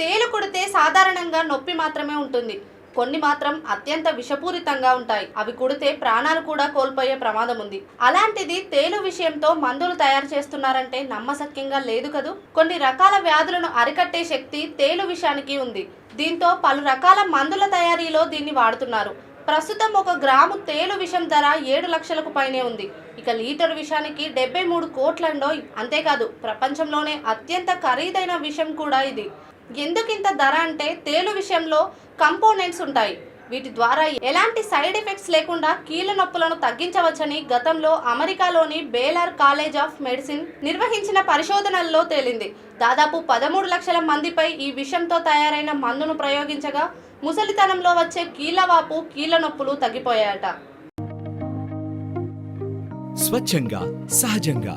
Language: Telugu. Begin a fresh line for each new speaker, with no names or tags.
తేలు కుడితే సాధారణంగా నొప్పి మాత్రమే ఉంటుంది. కొన్ని మాత్రం అత్యంత విషపూరితంగా ఉంటాయి. అవి కుడితే ప్రాణాలు కూడా కోల్పోయే ప్రమాదం ఉంది. అలాంటిది తేలు విషయంతో మందులు తయారు చేస్తున్నారంటే నమ్మశక్యంగా లేదు కదూ? కొన్ని రకాల వ్యాధులను అరికట్టే శక్తి తేలు విషానికి ఉంది. దీంతో పలు రకాల మందుల తయారీలో దీన్ని వాడుతున్నారు. ప్రస్తుతం ఒక గ్రాము తేలు విషం ధర ఏడు లక్షలకు పైనే ఉంది. ఇక లీటర్ విషానికి డెబ్బై మూడు కోట్లండోయ్ అంతేకాదు ప్రపంచంలోనే అత్యంత ఖరీదైన విషం కూడా ఇది. ఎందుకింత ధర అంటే తేలు విషయంలో కంపోనెంట్స్ ఉంటాయి. వీటి ద్వారా ఎలాంటి సైడ్ ఎఫెక్ట్స్ లేకుండా కీళ్ళ నొప్పులను తగ్గించవచ్చని గతంలో అమెరికాలోని బేలర్ కాలేజ్ ఆఫ్ మెడిసిన్ నిర్వహించిన పరిశోధనల్లో తేలింది. దాదాపు పదమూడు లక్షల మందిపై ఈ విషంతో తయారైన మందును ప్రయోగించగా ముసలితనంలో వచ్చే కీళ్ళవాపు కీళ్ళ నొప్పులు తగ్గిపోయాయట.
స్వచ్ఛంగా సహజంగా